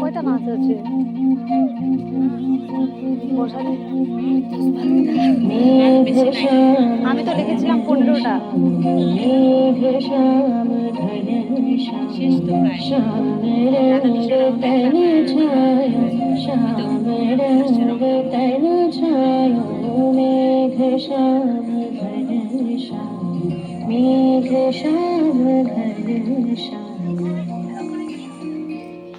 কয়টা নাচ আছে? আমি তো লিখেছিলাম পনেরোটা। মেঘ শ্যাম ঘন শ্যাম।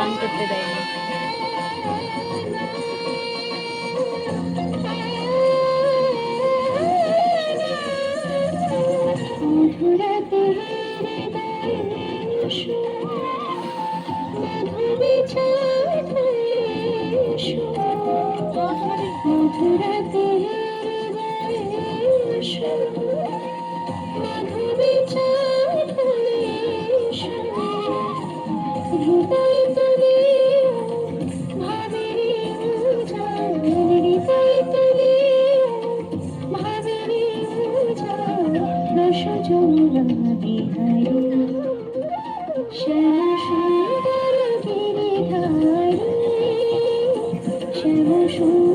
গান করতে দেয়নি মধুরাতে শ্যাম